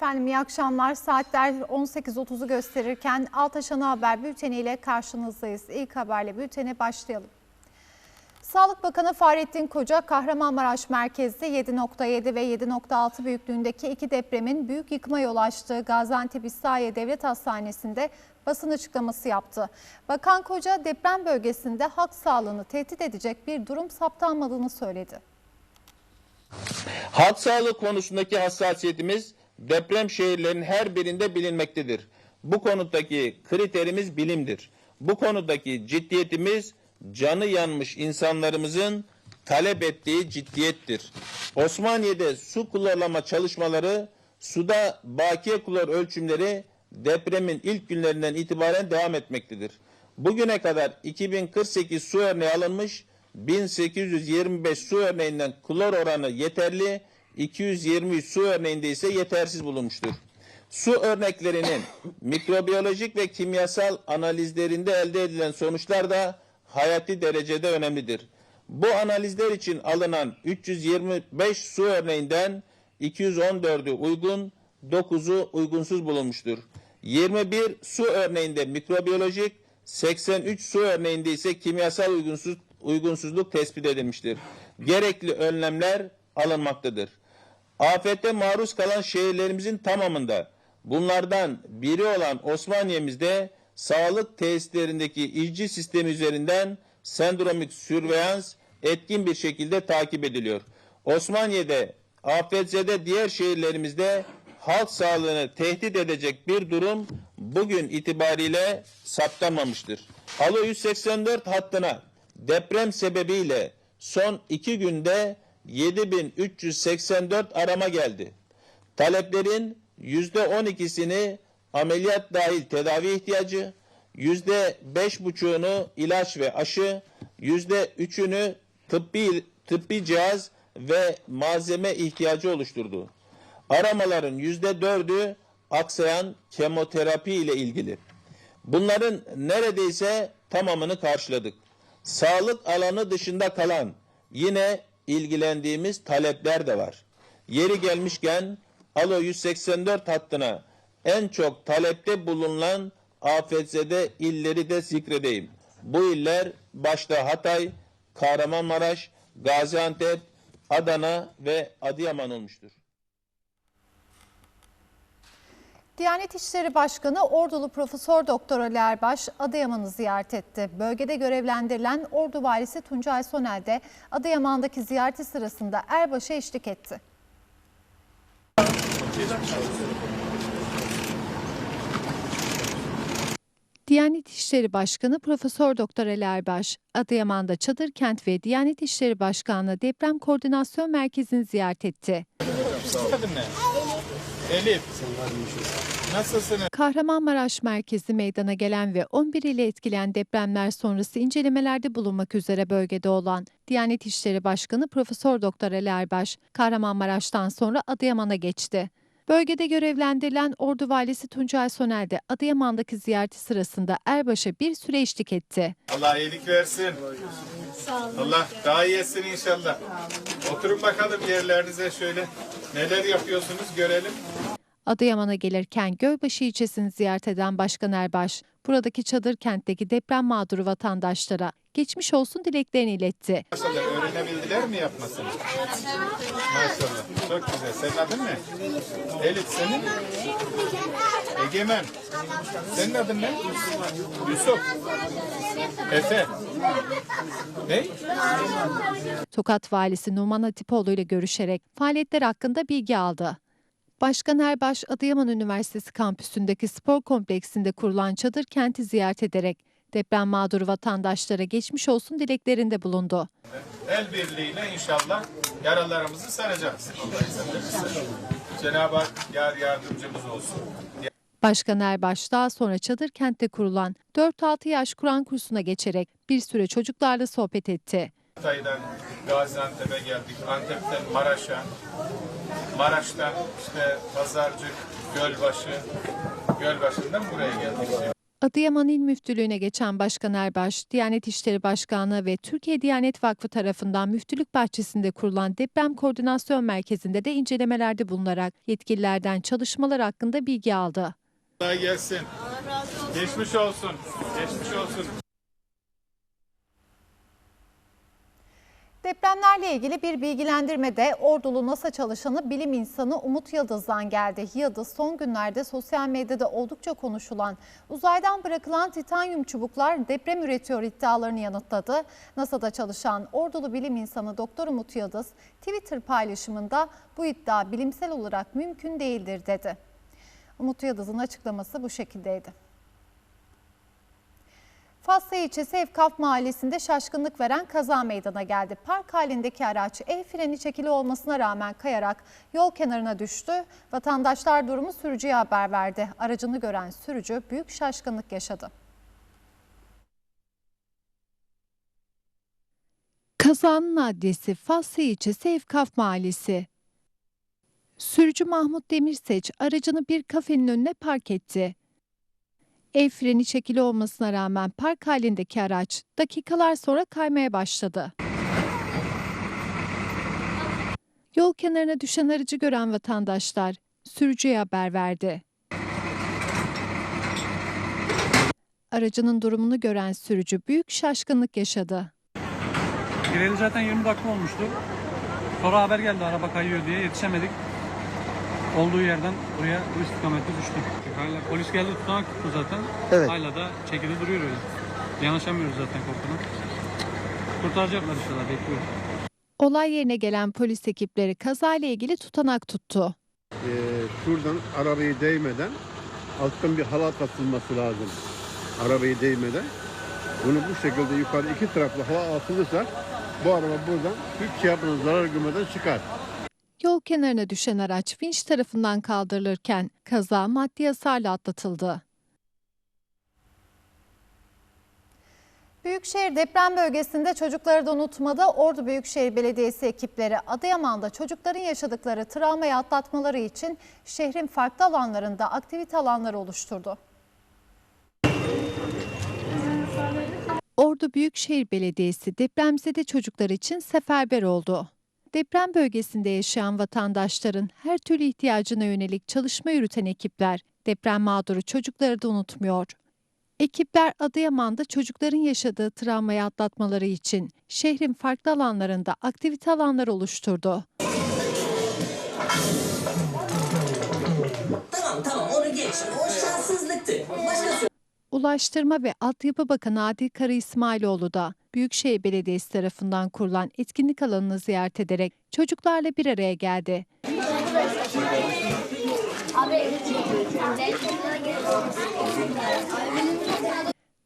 Efendim iyi akşamlar. Saatler 18.30'u gösterirken Altaşan Haber Bülteni ile karşınızdayız. İlk haberle bültene başlayalım. Sağlık Bakanı Fahrettin Koca, Kahramanmaraş merkezli 7.7 ve 7.6 büyüklüğündeki iki depremin büyük yıkıma yol açtığı Gaziantep İslahiye Devlet Hastanesi'nde basın açıklaması yaptı. Bakan Koca deprem bölgesinde halk sağlığını tehdit edecek bir durum saptanmadığını söyledi. Halk sağlığı konusundaki hassasiyetimiz deprem şehirlerinin her birinde bilinmektedir. Bu konudaki kriterimiz bilimdir. Bu konudaki ciddiyetimiz canı yanmış insanlarımızın talep ettiği ciddiyettir. Osmaniye'de su kullanma çalışmaları suda bakiye klor ölçümleri depremin ilk günlerinden itibaren devam etmektedir. Bugüne kadar 2048 su örneği alınmış, 1825 su örneğinden klor oranı yeterli, 223 su örneğinde ise yetersiz bulunmuştur. Su örneklerinin mikrobiyolojik ve kimyasal analizlerinde elde edilen sonuçlar da hayati derecede önemlidir. Bu analizler için alınan 325 su örneğinden 214'ü uygun, 9'u uygunsuz bulunmuştur. 21 su örneğinde mikrobiyolojik, 83 su örneğinde ise kimyasal uygunsuz, uygunsuzluk tespit edilmiştir. Gerekli önlemler alınmaktadır. Afete maruz kalan şehirlerimizin tamamında bunlardan biri olan Osmaniye'mizde sağlık tesislerindeki izci sistemi üzerinden sendromik sürveyans etkin bir şekilde takip ediliyor. Osmaniye'de, afetzede diğer şehirlerimizde halk sağlığını tehdit edecek bir durum bugün itibariyle saptanmamıştır. Alo 184 hattına deprem sebebiyle son iki günde 7384 arama geldi. Taleplerin yüzde 12'sini ameliyat dahil tedavi ihtiyacı, yüzde beş buçuğunu ilaç ve aşı, yüzde üçünü tıbbi, tıbbi cihaz ve malzeme ihtiyacı oluşturdu. Aramaların yüzde dördü aksayan kemoterapi ile ilgili. Bunların neredeyse tamamını karşıladık. Sağlık alanı dışında kalan yine ilgilendiğimiz talepler de var. Yeri gelmişken Alo 184 hattına en çok talepte bulunan afetzede illeri de zikredeyim. Bu iller başta Hatay, Kahramanmaraş, Gaziantep, Adana ve Adıyaman olmuştur. Diyanet İşleri Başkanı Ordulu Profesör Doktor Ali Erbaş Adıyaman'ı ziyaret etti. Bölgede görevlendirilen Ordu Valisi Tuncay Sonel de Adıyaman'daki ziyareti sırasında Erbaş'a eşlik etti. Diyanet İşleri Başkanı Profesör Doktor Ali Erbaş, Adıyaman'da Çadır Kent ve Diyanet İşleri Başkanlığı Deprem Koordinasyon Merkezi'ni ziyaret etti. Elif. Nasılsın? Kahramanmaraş merkezi meydana gelen ve 11 ile etkileyen depremler sonrası incelemelerde bulunmak üzere bölgede olan Diyanet İşleri Başkanı Profesör Doktor Ali Erbaş, Kahramanmaraş'tan sonra Adıyaman'a geçti. Bölgede görevlendirilen Ordu Valisi Tuncay Sonel de Adıyaman'daki ziyareti sırasında Erbaş'a bir süre eşlik etti. Allah iyilik versin. Allah daha iyi etsin inşallah. Oturun bakalım yerlerinize şöyle. Neler yapıyorsunuz görelim. Adıyaman'a gelirken Gölbaşı ilçesini ziyaret eden Başkan Erbaş, buradaki çadır kentteki deprem mağduru vatandaşlara geçmiş olsun dileklerini iletti. Maşallah öğrenebildiler mi yapmasını? Maşallah. Çok güzel. Senin adın ne? Elif senin? Egemen. Senin adın ne? Yusuf. Efe. Ne? Tokat Valisi Numan Hatipoğlu ile görüşerek faaliyetler hakkında bilgi aldı. Başkan Erbaş, Adıyaman Üniversitesi kampüsündeki spor kompleksinde kurulan çadır kenti ziyaret ederek deprem mağduru vatandaşlara geçmiş olsun dileklerinde bulundu. El birliğiyle inşallah yaralarımızı saracağız. Cenab-ı Hak yar yardımcımız olsun. Başkan Erbaş daha sonra çadır kentte kurulan 4-6 yaş Kur'an kursuna geçerek bir süre çocuklarla sohbet etti. Hatay'dan Gaziantep'e geldik. Antep'ten Maraş'a. Maraş'tan işte Pazarcık, Gölbaşı. Gölbaşı'ndan buraya geldik. Adıyaman İl Müftülüğü'ne geçen Başkan Erbaş, Diyanet İşleri Başkanlığı ve Türkiye Diyanet Vakfı tarafından müftülük bahçesinde kurulan deprem koordinasyon merkezinde de incelemelerde bulunarak yetkililerden çalışmalar hakkında bilgi aldı. Kolay gelsin. Geçmiş olsun. Geçmiş olsun. Depremlerle ilgili bir bilgilendirme de Ordulu NASA çalışanı bilim insanı Umut Yıldız'dan geldi. Yıldız son günlerde sosyal medyada oldukça konuşulan uzaydan bırakılan titanyum çubuklar deprem üretiyor iddialarını yanıtladı. NASA'da çalışan Ordulu bilim insanı Doktor Umut Yıldız Twitter paylaşımında bu iddia bilimsel olarak mümkün değildir dedi. Umut Yıldız'ın açıklaması bu şekildeydi. Fasla ilçesi Evkaf mahallesinde şaşkınlık veren kaza meydana geldi. Park halindeki araç el freni çekili olmasına rağmen kayarak yol kenarına düştü. Vatandaşlar durumu sürücüye haber verdi. Aracını gören sürücü büyük şaşkınlık yaşadı. Kazanın adresi Faslı ilçesi Evkaf Mahallesi. Sürücü Mahmut Demirseç aracını bir kafenin önüne park etti. El freni çekili olmasına rağmen park halindeki araç dakikalar sonra kaymaya başladı. Yol kenarına düşen aracı gören vatandaşlar sürücüye haber verdi. Aracının durumunu gören sürücü büyük şaşkınlık yaşadı. Gireli zaten 20 dakika olmuştu. Sonra haber geldi araba kayıyor diye yetişemedik. Olduğu yerden buraya bu istikamette düştü. Hala polis geldi tutanak tuttu zaten. Evet. Hala da çekili duruyor öyle. Yanaşamıyoruz zaten korkudan. Kurtaracaklar inşallah bekliyoruz. Olay yerine gelen polis ekipleri kazayla ilgili tutanak tuttu. Ee, şuradan arabayı değmeden alttan bir halat atılması lazım. Arabayı değmeden. Bunu bu şekilde yukarı iki taraflı hava atılırsa bu araba buradan hiç şey yapmadan zarar görmeden çıkar. Yol kenarına düşen araç vinç tarafından kaldırılırken kaza maddi hasarla atlatıldı. Büyükşehir deprem bölgesinde çocukları da unutmadı. Ordu Büyükşehir Belediyesi ekipleri Adıyaman'da çocukların yaşadıkları travmayı atlatmaları için şehrin farklı alanlarında aktivite alanları oluşturdu. Ordu Büyükşehir Belediyesi depremzede çocuklar için seferber oldu. Deprem bölgesinde yaşayan vatandaşların her türlü ihtiyacına yönelik çalışma yürüten ekipler deprem mağduru çocukları da unutmuyor. Ekipler Adıyaman'da çocukların yaşadığı travmayı atlatmaları için şehrin farklı alanlarında aktivite alanları oluşturdu. Tamam tamam onu geç. O şanssızlıktı. Başkası Ulaştırma ve Altyapı Bakanı Adil Kara İsmailoğlu da Büyükşehir Belediyesi tarafından kurulan etkinlik alanını ziyaret ederek çocuklarla bir araya geldi.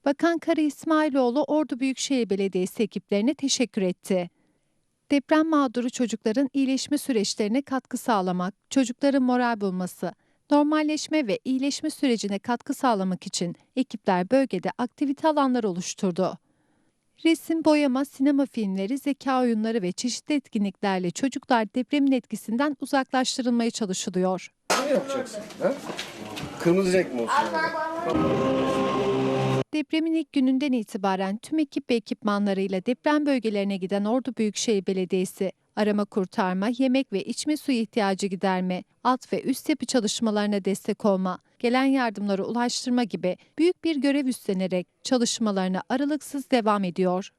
Bakan Kara İsmailoğlu Ordu Büyükşehir Belediyesi ekiplerine teşekkür etti. Deprem mağduru çocukların iyileşme süreçlerine katkı sağlamak, çocukların moral bulması, normalleşme ve iyileşme sürecine katkı sağlamak için ekipler bölgede aktivite alanları oluşturdu. Resim, boyama, sinema filmleri, zeka oyunları ve çeşitli etkinliklerle çocuklar depremin etkisinden uzaklaştırılmaya çalışılıyor. Kırmızı renk mi olsun? Depremin ilk gününden itibaren tüm ekip ve ekipmanlarıyla deprem bölgelerine giden Ordu Büyükşehir Belediyesi, arama kurtarma, yemek ve içme suyu ihtiyacı giderme, alt ve üst yapı çalışmalarına destek olma, gelen yardımları ulaştırma gibi büyük bir görev üstlenerek çalışmalarına aralıksız devam ediyor.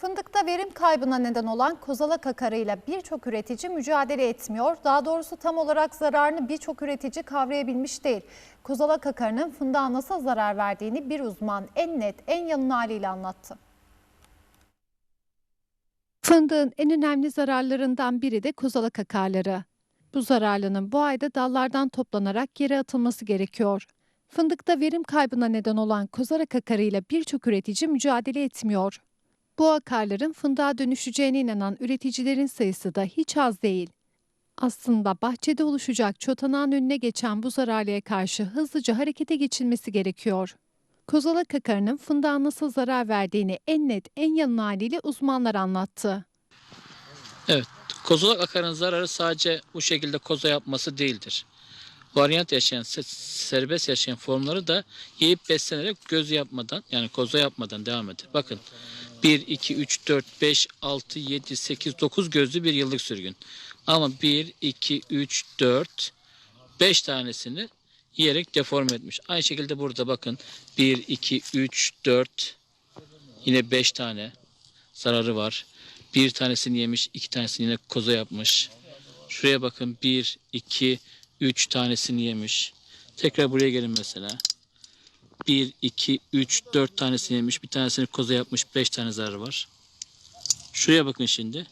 Fındıkta verim kaybına neden olan kozalak akarıyla birçok üretici mücadele etmiyor. Daha doğrusu tam olarak zararını birçok üretici kavrayabilmiş değil. Kozalak akarının fındığa nasıl zarar verdiğini bir uzman en net, en yalın haliyle anlattı. Fındığın en önemli zararlarından biri de kozalak akarları. Bu zararlının bu ayda dallardan toplanarak yere atılması gerekiyor. Fındıkta verim kaybına neden olan kozalak akarıyla birçok üretici mücadele etmiyor. Bu akarların fındığa dönüşeceğine inanan üreticilerin sayısı da hiç az değil. Aslında bahçede oluşacak çotanağın önüne geçen bu zararlıya karşı hızlıca harekete geçilmesi gerekiyor. Kozalak akarının fındığa nasıl zarar verdiğini en net, en yalın haliyle uzmanlar anlattı. Evet, kozalak akarın zararı sadece bu şekilde koza yapması değildir. varyant yaşayan, se- serbest yaşayan formları da yiyip beslenerek göz yapmadan yani koza yapmadan devam eder. Bakın 1, 2, 3, 4, 5, 6, 7, 8, 9 gözlü bir yıllık sürgün. Ama 1, 2, 3, 4, 5 tanesini yiyerek deforme etmiş. Aynı şekilde burada bakın 1, 2, 3, 4 yine 5 tane zararı var. Bir tanesini yemiş, iki tanesini yine koza yapmış. Şuraya bakın 1, 2, 3 tanesini yemiş. Tekrar buraya gelin mesela. 1, 2, 3, 4 tanesini yemiş. Bir tanesini koza yapmış. 5 tane zararı var. Şuraya bakın şimdi.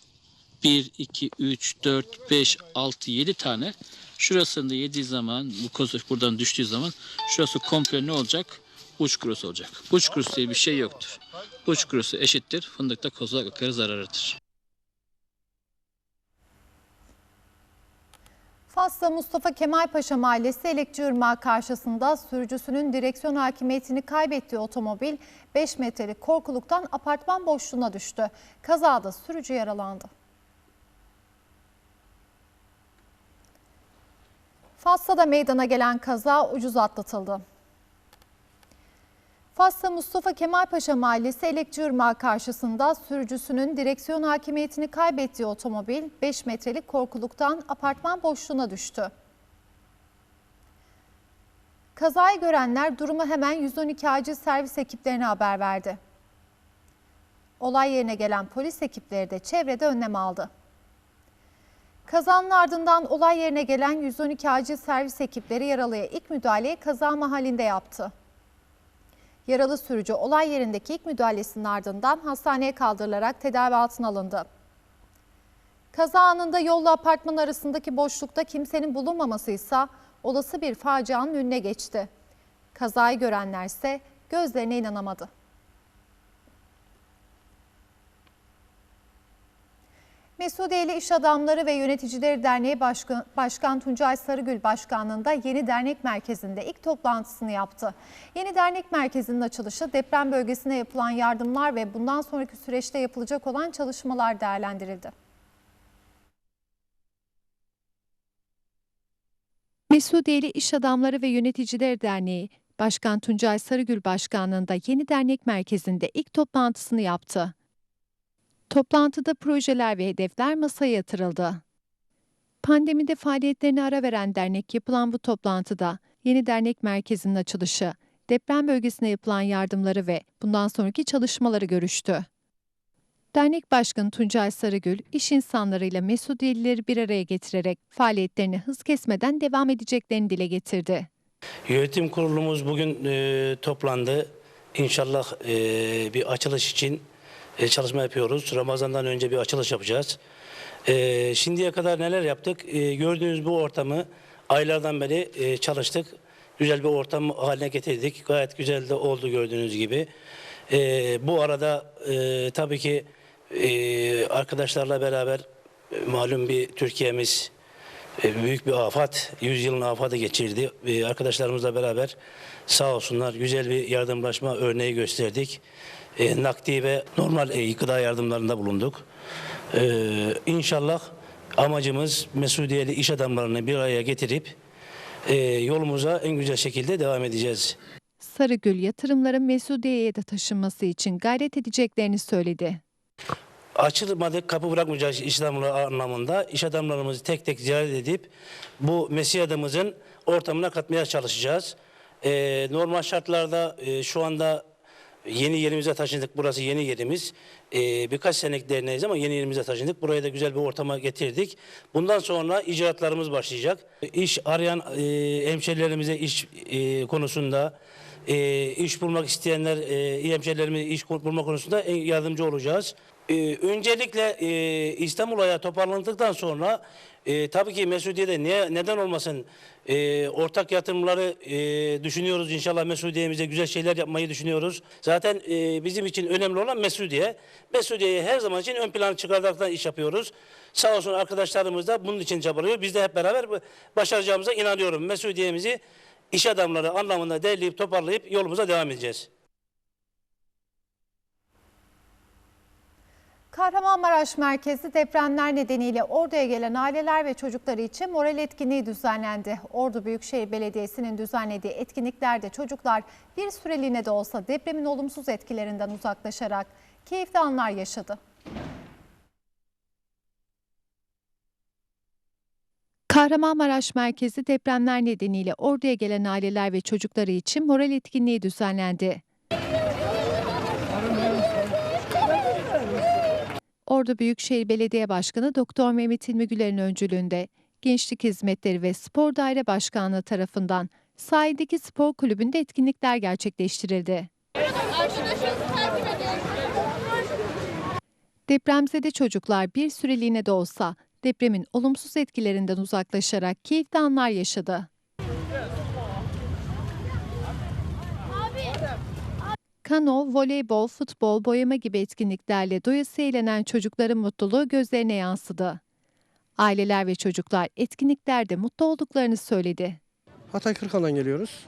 1, 2, 3, 4, 5, 6, 7 tane. Şurasında yediği zaman, bu koza buradan düştüğü zaman şurası komple ne olacak? Uç kurusu olacak. Uç kurusu diye bir şey yoktur. Uç kurusu eşittir. Fındıkta kozalak akarı zararıdır. Fas'ta Mustafa Kemal Paşa Mahallesi Elekçi Irmağı karşısında sürücüsünün direksiyon hakimiyetini kaybettiği otomobil 5 metrelik korkuluktan apartman boşluğuna düştü. Kazada sürücü yaralandı. Fas'ta da meydana gelen kaza ucuz atlatıldı. Fas'ta Mustafa Kemal Paşa Mahallesi Elekçi Irmağı karşısında sürücüsünün direksiyon hakimiyetini kaybettiği otomobil 5 metrelik korkuluktan apartman boşluğuna düştü. Kazayı görenler durumu hemen 112 acil servis ekiplerine haber verdi. Olay yerine gelen polis ekipleri de çevrede önlem aldı. Kazanın ardından olay yerine gelen 112 acil servis ekipleri yaralıya ilk müdahaleyi kaza mahallinde yaptı. Yaralı sürücü olay yerindeki ilk müdahalesinin ardından hastaneye kaldırılarak tedavi altına alındı. Kaza anında yolla apartman arasındaki boşlukta kimsenin bulunmaması ise olası bir facianın önüne geçti. Kazayı görenler ise gözlerine inanamadı. Mesudiyeli İş Adamları ve Yöneticileri Derneği Başkan, Başkan Tuncay Sarıgül Başkanlığında yeni dernek merkezinde ilk toplantısını yaptı. Yeni dernek merkezinin açılışı deprem bölgesine yapılan yardımlar ve bundan sonraki süreçte yapılacak olan çalışmalar değerlendirildi. Mesudiyeli İş Adamları ve Yöneticiler Derneği, Başkan Tuncay Sarıgül Başkanlığında yeni dernek merkezinde ilk toplantısını yaptı. Toplantıda projeler ve hedefler masaya yatırıldı. Pandemide faaliyetlerine ara veren dernek yapılan bu toplantıda yeni dernek merkezinin açılışı, deprem bölgesine yapılan yardımları ve bundan sonraki çalışmaları görüştü. Dernek Başkanı Tuncay Sarıgül, iş insanlarıyla Mesudiyelileri bir araya getirerek faaliyetlerini hız kesmeden devam edeceklerini dile getirdi. Yönetim kurulumuz bugün e, toplandı. İnşallah e, bir açılış için e, çalışma yapıyoruz. Ramazan'dan önce bir açılış yapacağız. E, şimdiye kadar neler yaptık? E, gördüğünüz bu ortamı aylardan beri çalıştık. Güzel bir ortam haline getirdik. Gayet güzel de oldu gördüğünüz gibi. Bu arada tabii ki arkadaşlarla beraber malum bir Türkiye'miz büyük bir afat, 100 yılın afatı geçirdi. Arkadaşlarımızla beraber sağ olsunlar güzel bir yardımlaşma örneği gösterdik. E, Nakdi ve normal e, gıda yardımlarında bulunduk. E, İnşallah amacımız Mesudiyeli iş adamlarını bir araya getirip e, yolumuza en güzel şekilde devam edeceğiz. Sarıgül yatırımların Mesudiye'ye de taşınması için gayret edeceklerini söyledi. açılmadık kapı bırakmayacağız iş adamları anlamında iş adamlarımızı tek tek ziyaret edip bu Mesih adamımızın ortamına katmaya çalışacağız. Ee, normal şartlarda e, şu anda yeni yerimize taşındık. Burası yeni yerimiz. Ee, birkaç senelik derneğiz ama yeni yerimize taşındık. Buraya da güzel bir ortama getirdik. Bundan sonra icraatlarımız başlayacak. İş arayan e, hemşerilerimize iş e, konusunda e, iş bulmak isteyenler, e, hemşerilerimize iş bulma konusunda yardımcı olacağız. E, öncelikle e, İstanbul toparlandıktan sonra e, tabii ki Mesudiye'de ne, neden olmasın e, ortak yatırımları e, düşünüyoruz. İnşallah Mesudiye'mize güzel şeyler yapmayı düşünüyoruz. Zaten e, bizim için önemli olan Mesudiye. Mesudiye'yi her zaman için ön plana çıkartaraktan iş yapıyoruz. Sağ olsun arkadaşlarımız da bunun için çabalıyor. Biz de hep beraber başaracağımıza inanıyorum. Mesudiye'mizi iş adamları anlamında derleyip toparlayıp yolumuza devam edeceğiz. Kahramanmaraş merkezi depremler nedeniyle Ordu'ya gelen aileler ve çocukları için moral etkinliği düzenlendi. Ordu Büyükşehir Belediyesi'nin düzenlediği etkinliklerde çocuklar bir süreliğine de olsa depremin olumsuz etkilerinden uzaklaşarak keyifli anlar yaşadı. Kahramanmaraş merkezi depremler nedeniyle Ordu'ya gelen aileler ve çocukları için moral etkinliği düzenlendi. Ordu Büyükşehir Belediye Başkanı Doktor Mehmet İlmi Güler'in öncülüğünde Gençlik Hizmetleri ve Spor Daire Başkanlığı tarafından sahildeki spor kulübünde etkinlikler gerçekleştirildi. Depremzede çocuklar bir süreliğine de olsa depremin olumsuz etkilerinden uzaklaşarak keyifli anlar yaşadı. Kano, voleybol, futbol, boyama gibi etkinliklerle doyasıya eğlenen çocukların mutluluğu gözlerine yansıdı. Aileler ve çocuklar etkinliklerde mutlu olduklarını söyledi. Hatay Kırıkan'dan geliyoruz.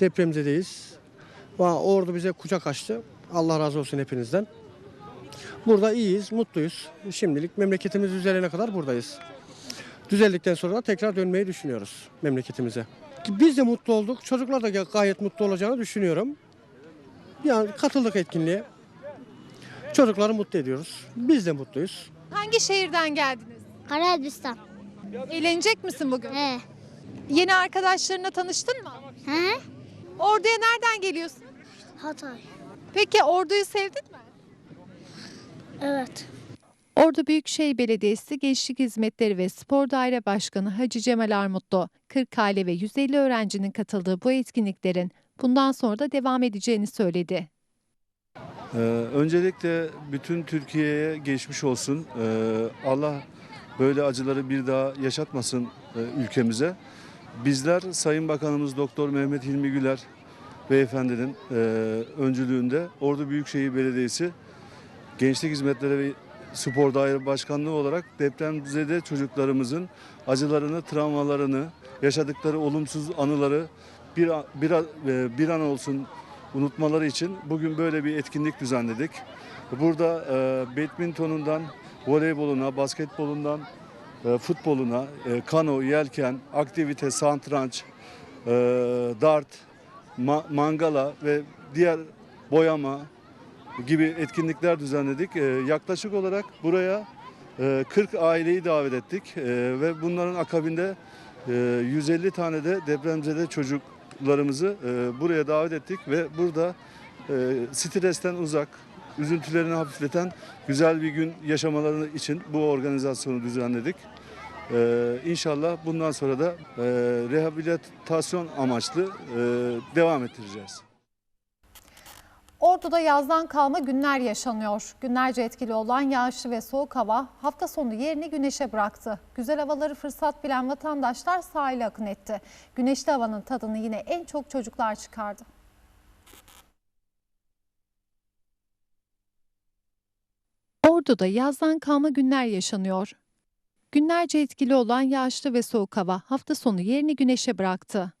Depremzedeyiz. Ordu bize kucak açtı. Allah razı olsun hepinizden. Burada iyiyiz, mutluyuz. Şimdilik memleketimiz düzelene kadar buradayız. Düzeldikten sonra da tekrar dönmeyi düşünüyoruz memleketimize. Biz de mutlu olduk. Çocuklar da gayet mutlu olacağını düşünüyorum. Yani katıldık etkinliğe. Çocukları mutlu ediyoruz. Biz de mutluyuz. Hangi şehirden geldiniz? Karabistan. Eğlenecek misin bugün? He. Yeni arkadaşlarına tanıştın mı? He? Ordu'ya nereden geliyorsun? Hatay. Peki Ordu'yu sevdin mi? Evet. Ordu Büyükşehir Belediyesi Gençlik Hizmetleri ve Spor Daire Başkanı Hacı Cemal Armutlu, 40 aile ve 150 öğrencinin katıldığı bu etkinliklerin bundan sonra da devam edeceğini söyledi. Ee, öncelikle bütün Türkiye'ye geçmiş olsun. Ee, Allah böyle acıları bir daha yaşatmasın e, ülkemize. Bizler Sayın Bakanımız Doktor Mehmet Hilmi Güler beyefendinin e, öncülüğünde Ordu Büyükşehir Belediyesi Gençlik Hizmetleri ve Spor Daire Başkanlığı olarak depremzede çocuklarımızın acılarını, travmalarını, yaşadıkları olumsuz anıları bir, bir, e, bir an olsun unutmaları için bugün böyle bir etkinlik düzenledik. Burada e, badmintonundan, voleyboluna, basketbolundan, e, futboluna, e, kano, yelken, aktivite, santranç, e, dart, ma- mangala ve diğer boyama gibi etkinlikler düzenledik. E, yaklaşık olarak buraya e, 40 aileyi davet ettik E, ve bunların akabinde e, 150 tane de depremzede çocuklarımızı e, buraya davet ettik ve burada e, stresten uzak, üzüntülerini hafifleten güzel bir gün yaşamaları için bu organizasyonu düzenledik. Ee, inşallah bundan sonra da e, rehabilitasyon amaçlı e, devam ettireceğiz. Ordu'da yazdan kalma günler yaşanıyor. Günlerce etkili olan yağışlı ve soğuk hava hafta sonu yerini güneşe bıraktı. Güzel havaları fırsat bilen vatandaşlar sahile akın etti. Güneşli havanın tadını yine en çok çocuklar çıkardı. Ordu'da yazdan kalma günler yaşanıyor. Günlerce etkili olan yağışlı ve soğuk hava hafta sonu yerini güneşe bıraktı.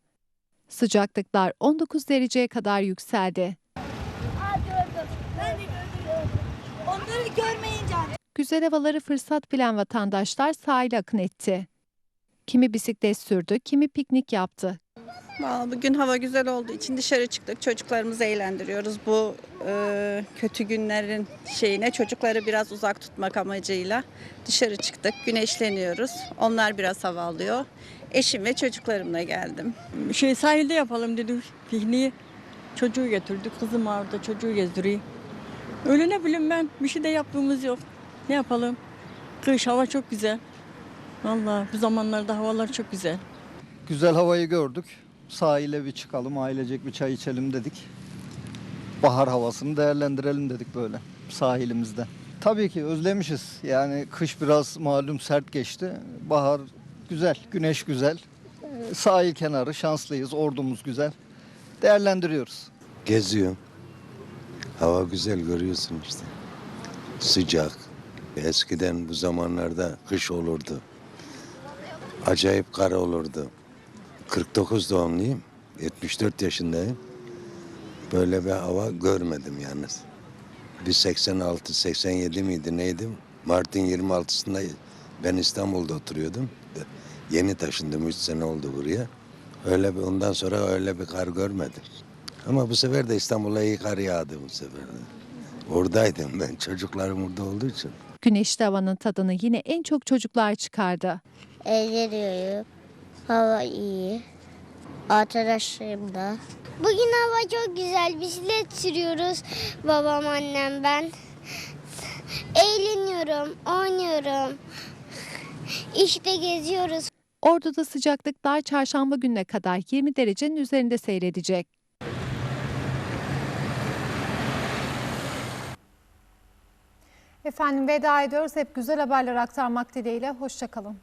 Sıcaklıklar 19 dereceye kadar yükseldi. Güzel havaları fırsat bilen vatandaşlar sahile akın etti. Kimi bisiklet sürdü, kimi piknik yaptı. Vallahi Bugün hava güzel olduğu için dışarı çıktık. Çocuklarımızı eğlendiriyoruz. Bu e, kötü günlerin şeyine çocukları biraz uzak tutmak amacıyla dışarı çıktık. Güneşleniyoruz. Onlar biraz hava alıyor. Eşim ve çocuklarımla geldim. Şey sahilde yapalım dedik pikniği. Çocuğu getirdik. Kızım orada çocuğu gezdiriyor. Öyle ne bileyim ben bir şey de yaptığımız yok. Ne yapalım? Kış hava çok güzel. Vallahi bu zamanlarda havalar çok güzel. Güzel havayı gördük. Sahile bir çıkalım, ailecek bir çay içelim dedik. Bahar havasını değerlendirelim dedik böyle sahilimizde. Tabii ki özlemişiz. Yani kış biraz malum sert geçti. Bahar güzel, güneş güzel. Ee, Sahil kenarı şanslıyız, ordumuz güzel. Değerlendiriyoruz. Geziyorum. Hava güzel görüyorsun işte. Sıcak. Eskiden bu zamanlarda kış olurdu. Acayip kar olurdu. 49 doğumluyum. 74 yaşındayım. Böyle bir hava görmedim yalnız. bir 86-87 miydi neydi? Mart'ın 26'sında ben İstanbul'da oturuyordum. Yeni taşındım 3 sene oldu buraya. Öyle bir, ondan sonra öyle bir kar görmedim. Ama bu sefer de İstanbul'a iyi kar yağdı bu sefer. Oradaydım ben çocuklarım burada olduğu için. Güneşli havanın tadını yine en çok çocuklar çıkardı. Eğleniyorum. Hava iyi. Arkadaşlarım da. Bugün hava çok güzel. Bisiklet sürüyoruz. Babam, annem, ben. Eğleniyorum, oynuyorum. İşte geziyoruz. Ordu'da sıcaklıklar çarşamba gününe kadar 20 derecenin üzerinde seyredecek. Efendim veda ediyoruz. Hep güzel haberler aktarmak dileğiyle. Hoşçakalın.